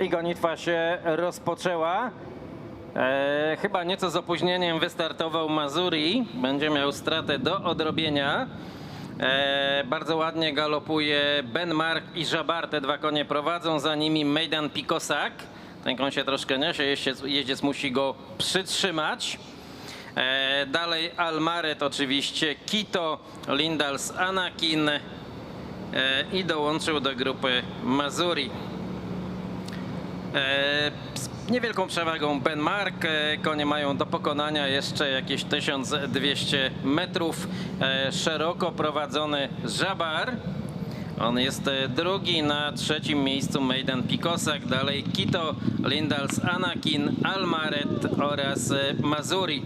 i gonitwa się rozpoczęła. E, chyba nieco z opóźnieniem wystartował Mazuri. Będzie miał stratę do odrobienia. E, bardzo ładnie galopuje Ben Mark i Żabar. Te dwa konie prowadzą. Za nimi Mejdan Pikosak. Ten koń się troszkę niesie. Jeździec, jeździec musi go przytrzymać. E, dalej Almaret oczywiście. Kito, Lindals, Anakin. E, I dołączył do grupy Mazuri. E, Z niewielką przewagą Ben Mark. E, Konie mają do pokonania jeszcze jakieś 1200 metrów. E, Szeroko prowadzony Żabar. On jest drugi na trzecim miejscu Maiden Pikosak. Dalej Kito, Lindals, Anakin, Almaret oraz Mazuri.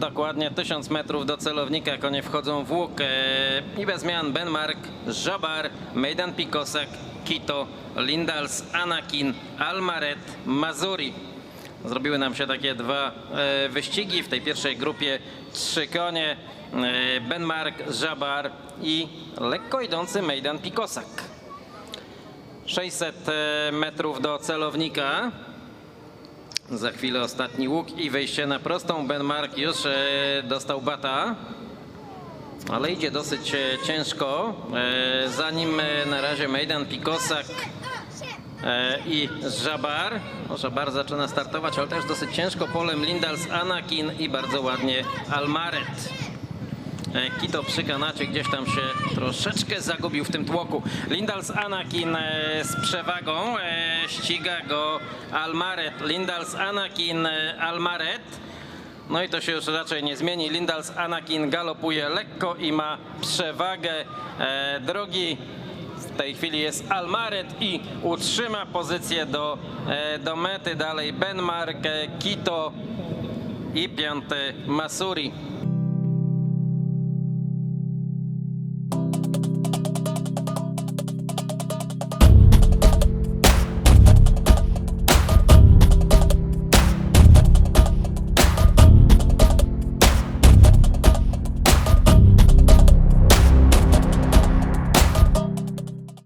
Dokładnie 1000 metrów do celownika, konie wchodzą w łuk e, i bez zmian Benmark, Żabar, Mejdan Pikosak, Kito, Lindals, Anakin, Almaret, Mazuri. Zrobiły nam się takie dwa e, wyścigi w tej pierwszej grupie. Trzy konie, e, Benmark, Żabar i lekko idący Mejdan Pikosak. 600 e, metrów do celownika. Za chwilę ostatni łuk i wejście na prostą. Ben Mark już e, dostał bata, ale idzie dosyć e, ciężko. E, za nim e, na razie Mejdan Pikosak i Żabar. No, Żabar zaczyna startować, ale też dosyć ciężko. Polem Lindals, Anakin i bardzo ładnie Almaret. E, Kito przy kanacie gdzieś tam się troszeczkę zagubił w tym tłoku. Lindals Anakin e, z przewagą, e, ściga go Almaret. Lindals Anakin Almaret. No i to się już raczej nie zmieni. Lindals Anakin galopuje lekko i ma przewagę. Drogi w tej chwili jest Almaret i utrzyma pozycję do, do mety. Dalej Benmark, Kito i piąty Masuri.